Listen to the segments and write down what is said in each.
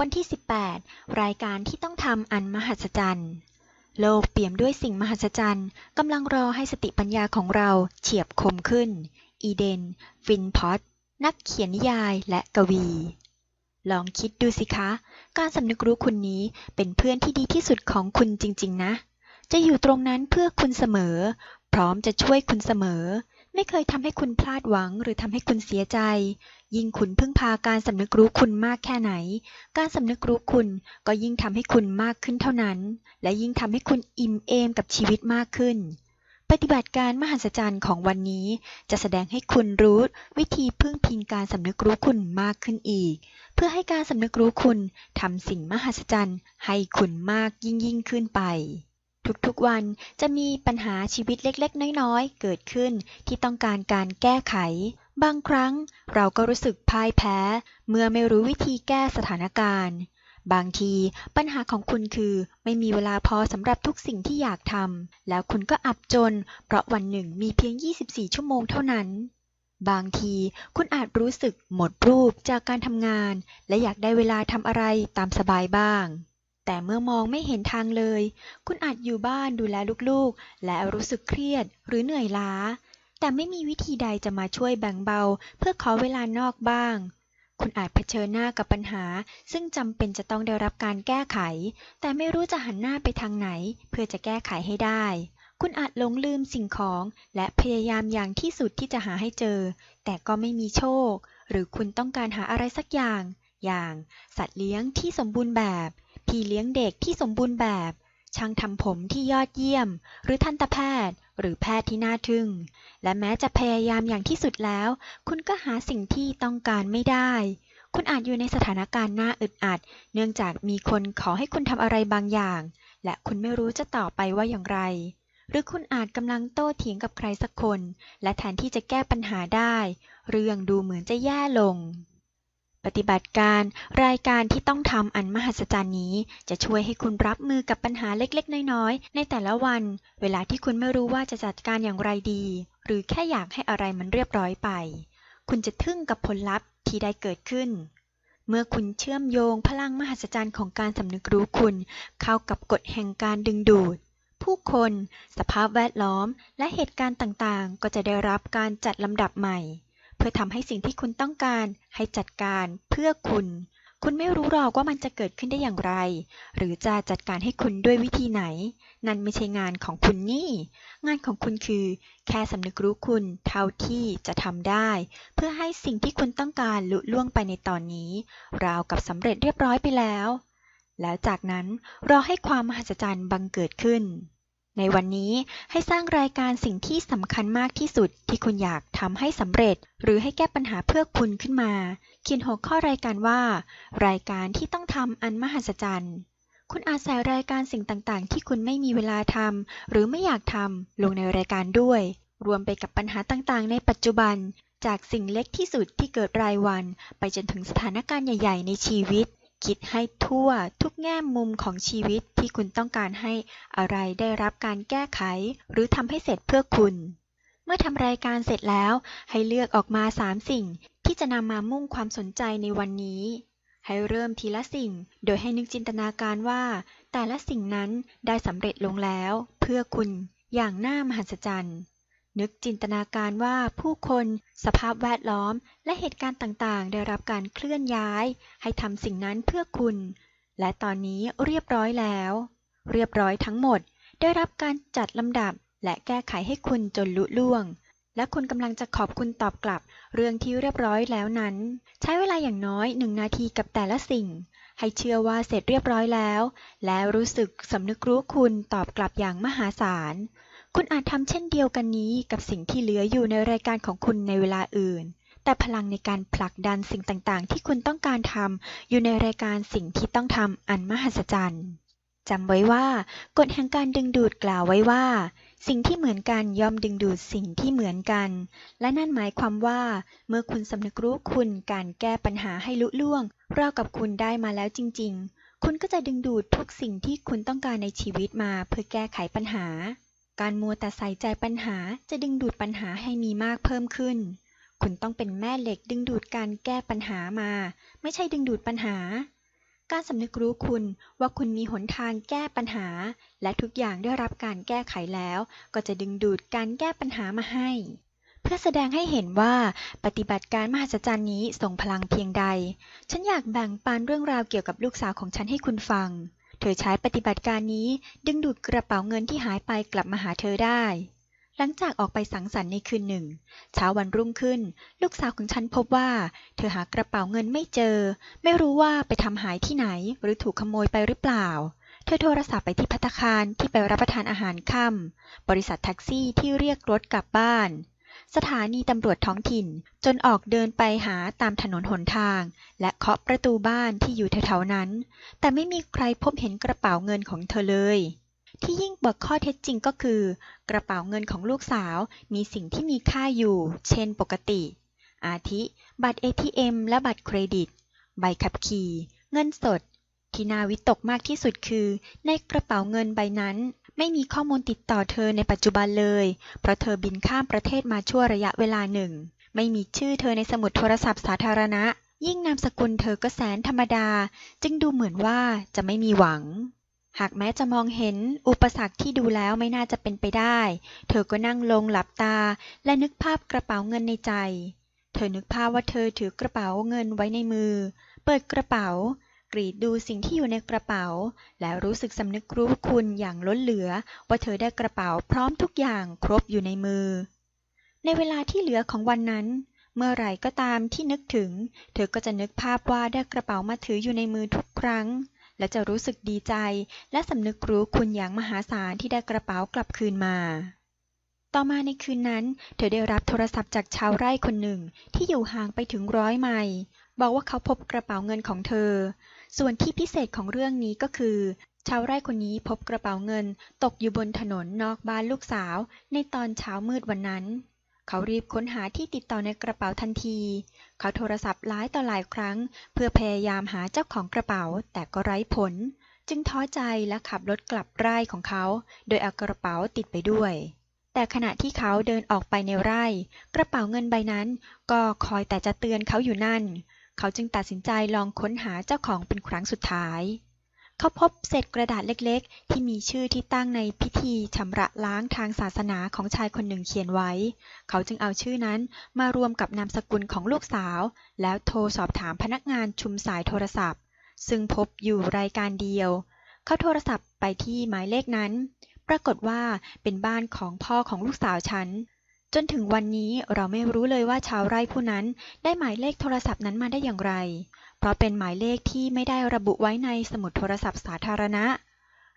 วันที่ 18 รายการที่ต้องทำอันมหัศจรรย์ โลกเปี่ยมด้วยสิ่งมหัศจรรย์กำลังรอให้สติปัญญาของเราเฉียบคมขึ้น อีเดน ฟินพอตนักเขียนนิยายและกวี ลองคิดดูสิคะ การสำนึกรู้คุณนี้เป็นเพื่อนที่ดีที่สุดของคุณจริง ๆ นะ จะอยู่ตรงนั้นเพื่อคุณเสมอ พร้อมจะช่วยคุณเสมอ ไม่เคยทำให้คุณพลาดหวังหรือทำให้คุณเสียใจ ยิ่งคุณพึ่งพาการสำนึกรู้คุณมากแค่ไหน การสำนึกรู้คุณก็ยิ่งทำให้คุณมากขึ้นเท่านั้น และยิ่งทำให้คุณอิ่มเอมกับชีวิตมากขึ้น ปฏิบัติการมหัศจรรย์ของวันนี้ จะแสดงให้คุณรู้วิธีพึ่งพิงการสำนึกรู้คุณมากขึ้นอีก เพื่อให้การสำนึกรู้คุณทำสิ่งมหัศจรรย์ให้คุณมากยิ่งยิ่งขึ้นไป ทุกๆวันจะมีปัญหาชีวิตเล็กๆ น้อยๆ เกิดขึ้นที่ต้องการการแก้ไข บางครั้งเราก็รู้สึกพ่ายแพ้ เมื่อไม่รู้วิธีแก้สถานการณ์ บางทีปัญหาของคุณคือไม่มีเวลาพอสำหรับทุกสิ่งที่อยากทำแล้วคุณก็อับจน เพราะวันหนึ่งมีเพียง 24 ชั่วโมงเท่านั้นบางทีคุณอาจรู้สึกหมดรูปจากการทำงาน และอยากได้เวลาทำอะไรตามสบายบ้าง แต่เมื่อมองไม่เห็นทางเลย คุณอาจอยู่บ้านดูแลลูกๆ และรู้สึกเครียดหรือเหนื่อยล้า แต่ไม่มีวิธีใดจะมาช่วยแบ่งเบา เพื่อขอเวลานอกบ้าง คุณอาจเผชิญหน้ากับปัญหา ซึ่งจำเป็นจะต้องได้รับการแก้ไข แต่ไม่รู้จะหันหน้าไปทางไหน เพื่อจะแก้ไขให้ได้ คุณอาจหลงลืมสิ่งของ และพยายามอย่างที่สุดที่จะหาให้เจอ แต่ก็ไม่มีโชค หรือคุณต้องการหาอะไรสักอย่าง อย่าง สัตว์เลี้ยงที่สมบูรณ์แบบ พี่เลี้ยงเด็กที่สมบูรณ์แบบ ช่างทำผมที่ยอดเยี่ยม หรือทันตแพทย์ หรือแพทย์ที่น่าทึ่ง และแม้จะพยายามอย่างที่สุดแล้ว คุณก็หาสิ่งที่ต้องการไม่ได้ คุณอาจอยู่ในสถานการณ์น่าอึดอัด เนื่องจากมีคนขอให้คุณทำอะไรบางอย่าง และคุณไม่รู้จะตอบไปว่าอย่างไรหรือคุณอาจกำลังโต้เถียงกับใครสักคน และแทนที่จะแก้ปัญหาได้ เรื่องดูเหมือนจะแย่ลง ปฏิบัติการรายการที่ต้องทำอันมหัศจรรย์นี้ จะช่วยให้คุณรับมือกับปัญหาเล็กๆ น้อยๆ ในแต่ละวัน เวลาที่คุณไม่รู้ว่าจะจัดการอย่างไรดี หรือแค่อยากให้อะไรมันเรียบร้อยไป คุณจะทึ่งกับผลลัพธ์ที่ได้เกิดขึ้น เมื่อคุณเชื่อมโยงพลังมหัศจรรย์ของการสำนึกรู้คุณ เข้ากับกฎแห่งการดึงดูด ผู้คน สภาพแวดล้อม และเหตุการณ์ต่างๆ ก็จะได้รับการจัดลำดับใหม่ พื่อทำให้สิ่งที่คุณต้องการให้จัดการเพื่อคุณ คุณไม่รู้หรอกว่ามันจะเกิดขึ้นได้อย่างไร หรือจะจัดการให้คุณด้วยวิธีไหน นั่นไม่ใช่งานของคุณนี่ งานของคุณคือ แค่สำนึกรู้คุณเท่าที่จะทำได้ เพื่อให้สิ่งที่คุณต้องการลุล่วงไปในตอนนี้ ราวกับสำเร็จเรียบร้อยไปแล้ว แล้วจากนั้นรอให้ความมหัศจรรย์บังเกิดขึ้น ในวันนี้ให้สร้างรายการสิ่งที่สำคัญมากที่สุดที่คุณอยากทำให้สำเร็จ หรือให้แก้ปัญหาเพื่อคุณขึ้นมาเขียนหัวข้อรายการว่า รายการที่ต้องทำอันมหัศจรรย์คุณอาจใส่รายการสิ่งต่างๆ ที่คุณไม่มีเวลาทำหรือไม่อยากทำลงในรายการด้วย รวมไปกับปัญหาต่างๆ ในปัจจุบัน จากสิ่งเล็กที่สุดที่เกิดรายวัน ไปจนถึงสถานการณ์ใหญ่ ๆ ในชีวิต คิดให้ทั่วทุกแง่มุมของชีวิตที่คุณต้องการให้อะไรได้รับการแก้ไข หรือทำให้เสร็จเพื่อคุณ เมื่อทำรายการเสร็จแล้วให้เลือกออกมาสามสิ่ง ที่จะนำมามุ่งความสนใจในวันนี้ ให้เริ่มทีละสิ่ง โดยให้นึกจินตนาการว่า แต่ละสิ่งนั้นได้สำเร็จลงแล้ว เพื่อคุณอย่างน่ามหัศจรรย์ นึกจินตนาการว่าผู้คน สภาพแวดล้อม และเหตุการณ์ต่างๆ ได้รับการเคลื่อนย้าย ให้ทำสิ่งนั้นเพื่อคุณ และตอนนี้เรียบร้อยแล้ว เรียบร้อยทั้งหมด ได้รับการจัดลำดับ และแก้ไขให้คุณจนลุล่วง และคุณกำลังจะขอบคุณตอบกลับ เรื่องที่เรียบร้อยแล้วนั้น ใช้เวลาอย่างน้อยหนึ่งนาทีกับแต่ละสิ่ง ให้เชื่อว่าเสร็จเรียบร้อยแล้ว และรู้สึกสำนึกรู้คุณตอบกลับอย่างมหาศาล คุณอาจทำเช่นเดียวกันนี้กับสิ่งที่เหลืออยู่ในรายการของคุณในเวลาอื่น แต่พลังในการผลักดันสิ่งต่างๆ ที่คุณต้องการทำอยู่ในรายการสิ่งที่ต้องทำอันมหัศจรรย์จำไว้ว่ากฎแห่งการดึงดูดกล่าวไว้ว่า สิ่งที่เหมือนกันย่อมดึงดูดสิ่งที่เหมือนกัน และนั่นหมายความว่า เมื่อคุณสำนึกรู้คุณการแก้ปัญหาให้ลุล่วงราวกับคุณได้มาแล้วจริง ๆ คุณก็จะดึงดูดทุกสิ่งที่คุณต้องการในชีวิตมาเพื่อแก้ไขปัญหา การมัวแต่ใส่ใจปัญหาจะดึงดูดปัญหาให้มีมากเพิ่มขึ้น คุณต้องเป็นแม่เหล็กดึงดูดการแก้ปัญหามา ไม่ใช่ดึงดูดปัญหา การสำนึกรู้คุณว่าคุณมีหนทางแก้ปัญหา และทุกอย่างได้รับการแก้ไขแล้ว ก็จะดึงดูดการแก้ปัญหามาให้ เพื่อแสดงให้เห็นว่าปฏิบัติการมหัศจรรย์นี้ส่งพลังเพียงใด ฉันอยากแบ่งปันเรื่องราวเกี่ยวกับลูกสาวของฉันให้คุณฟัง เธอใช้ปฏิบัติการนี้ดึงดูดกระเป๋าเงินที่หายไปกลับมาหาเธอได้ หลังจากออกไปสังสรรค์ในคืนหนึ่ง เช้าวันรุ่งขึ้น ลูกสาวของฉันพบว่า เธอหากระเป๋าเงินไม่เจอ ไม่รู้ว่าไปทำหายที่ไหนหรือถูกขโมยไปหรือเปล่า เธอโทรศัพท์ไปที่ภัตคารที่ไปรับประทานอาหารค่ำบริษัทแท็กซี่ที่เรียกรถกลับบ้าน สถานีตำรวจท้องถิ่น จนออกเดินไปหาตามถนนหนทาง และเคาะประตูบ้านที่อยู่แถวๆนั้น แต่ไม่มีใครพบเห็นกระเป๋าเงินของเธอเลย ที่ยิ่งกว่าข้อเท็จจริงก็คือ กระเป๋าเงินของลูกสาวมีสิ่งที่มีค่าอยู่ เช่นปกติ อาทิ บัตร ATM และบัตรเครดิต ใบขับขี่ เงินสด ที่น่าวิตกมากที่สุดคือ ในกระเป๋าเงินใบนั้น ไม่มีข้อมูลติดต่อเธอในปัจจุบันเลย เพราะเธอบินข้ามประเทศมาชั่วระยะเวลาหนึ่ง ไม่มีชื่อเธอในสมุดโทรศัพท์สาธารณะ ยิ่งนามสกุลเธอก็แสนธรรมดา จึงดูเหมือนว่าจะไม่มีหวัง หากแม้จะมองเห็นอุปสรรคที่ดูแล้วไม่น่าจะเป็นไปได้ เธอก็นั่งลงหลับตา และนึกภาพกระเป๋าเงินในใจ เธอนึกภาพว่าเธอถือกระเป๋าเงินไว้ในมือ เปิดกระเป๋า กรีดดูสิ่งที่อยู่ในกระเป๋า แล้วรู้สึกสำนึกรู้คุณอย่างล้นเหลือว่าเธอได้กระเป๋าพร้อมทุกอย่างครบอยู่ในมือ ในเวลาที่เหลือของวันนั้น เมื่อไหร่ก็ตามที่นึกถึง เธอก็จะนึกภาพว่าได้กระเป๋ามาถืออยู่ในมือทุกครั้ง และจะรู้สึกดีใจ และสำนึกรู้คุณอย่างมหาศาลที่ได้กระเป๋ากลับคืนมาต่อมาในคืนนั้น เธอได้รับโทรศัพท์จากชาวไร่คนหนึ่งที่อยู่ห่างไปถึงร้อยไมล์บอกว่าเขาพบกระเป๋าเงินของเธอ ส่วนที่พิเศษของเรื่องนี้ก็คือ ชาวไร่คนนี้พบกระเป๋าเงิน ตกอยู่บนถนนนอกบ้านลูกสาว ในตอนเช้ามืดวันนั้น เขารีบค้นหาที่ติดต่อในกระเป๋าทันที เขาโทรศัพท์หลายต่อหลายครั้ง เพื่อพยายามหาเจ้าของกระเป๋าแต่ก็ไร้ผล จึงท้อใจและขับรถกลับไร่ของเขา โดยเอากระเป๋าติดไปด้วยแต่ขณะที่เขาเดินออกไปในไร่ กระเป๋าเงินใบนั้น ก็คอยแต่จะเตือนเขาอยู่นั่น เขาจึงตัดสินใจลองค้นหาเจ้าของเป็นครั้งสุดท้าย เขาพบเศษกระดาษเล็กๆ ที่มีชื่อที่ตั้งในพิธีชำระล้างทางศาสนาของชายคนหนึ่งเขียนไว้ เขาจึงเอาชื่อนั้นมารวมกับนามสกุลของลูกสาว แล้วโทรสอบถามพนักงานชุมสายโทรศัพท์ ซึ่งพบอยู่รายการเดียว เขาโทรศัพท์ไปที่หมายเลขนั้น ปรากฏว่าเป็นบ้านของพ่อของลูกสาวฉัน จนถึงวันนี้เราไม่รู้เลยว่าชาวไร่ผู้นั้นได้หมายเลขโทรศัพท์นั้นมาได้อย่างไร เพราะเป็นหมายเลขที่ไม่ได้ระบุไว้ในสมุดโทรศัพท์สาธารณะ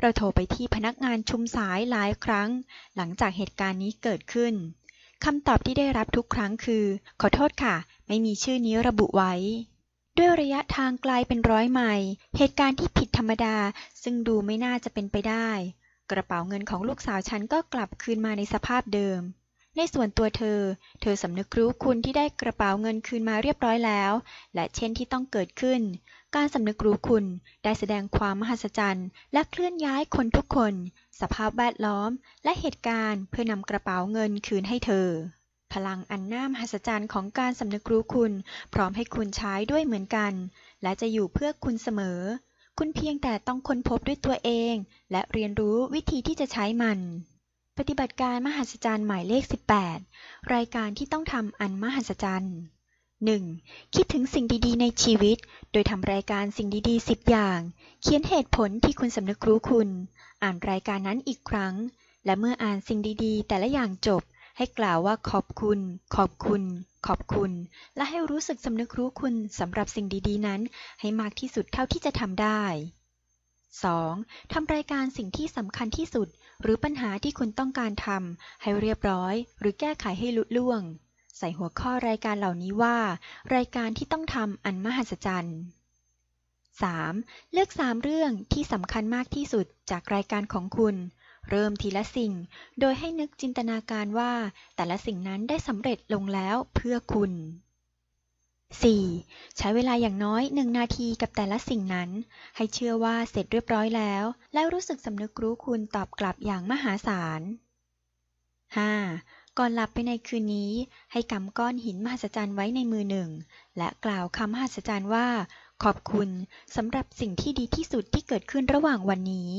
เราโทรไปที่พนักงานชุมสายหลายครั้ง หลังจากเหตุการณ์นี้เกิดขึ้นคำตอบที่ได้รับทุกครั้งคือ ขอโทษค่ะ ไม่มีชื่อนี้ระบุไว้ ด้วยระยะทางไกลเป็นร้อยไมล์เหตุการณ์ที่ผิดธรรมดา ซึ่งดูไม่น่าจะเป็นไปได้ กระเป๋าเงินของลูกสาวฉันก็กลับคืนมาในสภาพเดิม ในส่วนตัวเธอ เธอสำนึกรู้คุณที่ได้กระเป๋าเงินคืนมาเรียบร้อยแล้ว และเช่นที่ต้องเกิดขึ้น การสำนึกรู้คุณได้แสดงความมหัศจรรย์และเคลื่อนย้ายคนทุกคน สภาพแวดล้อม และเหตุการณ์เพื่อนำกระเป๋าเงินคืนให้เธอ พลังอันน่ามหัศจรรย์ของการสำนึกรู้คุณ พร้อมให้คุณใช้ด้วยเหมือนกัน และจะอยู่เพื่อคุณเสมอ คุณเพียงแต่ต้องค้นพบด้วยตัวเอง และเรียนรู้วิธีที่จะใช้มัน ปฏิบัติการมหัศจรรย์หมายเลข 18 รายการที่ต้องทำอันมหัศจรรย์ 1. คิดถึงสิ่งดีๆ ในชีวิต โดยทำรายการสิ่งดีๆ 10 อย่าง เขียนเหตุผลที่คุณสำนึกรู้คุณ อ่านรายการนั้นอีกครั้ง และเมื่ออ่านสิ่งดีๆ แต่ละอย่างจบ ให้กล่าวว่าขอบคุณ ขอบคุณ ขอบคุณ และให้รู้สึกสำนึกรู้คุณสำหรับสิ่งดีๆ นั้น ให้มากที่สุดเท่าที่จะทำได้ 2. ทำรายการสิ่งที่สำคัญที่สุด หรือปัญหาที่คุณต้องการทำให้เรียบร้อย หรือแก้ไขให้ลุล่วง ใส่หัวข้อรายการเหล่านี้ว่า รายการที่ต้องทำอันมหัศจรรย์ 3. เลือก 3 เรื่องที่สำคัญมากที่สุดจากรายการของคุณ เริ่มทีละสิ่ง โดยให้นึกจินตนาการว่า แต่ละสิ่งนั้นได้สำเร็จลงแล้วเพื่อคุณ 4. ใช้เวลาอย่างน้อย 1 นาทีกับแต่ละสิ่งนั้น ให้เชื่อว่าเสร็จเรียบร้อยแล้ว แล้วรู้สึกสำนึกรู้คุณตอบกลับอย่างมหาศาล 5. ก่อนหลับไปในคืนนี้ ให้กำก้อนหินมหัศจรรย์ไว้ในมือหนึ่ง และกล่าวคำมหัศจรรย์ว่า ขอบคุณสำหรับสิ่งที่ดีที่สุดที่เกิดขึ้นระหว่างวันนี้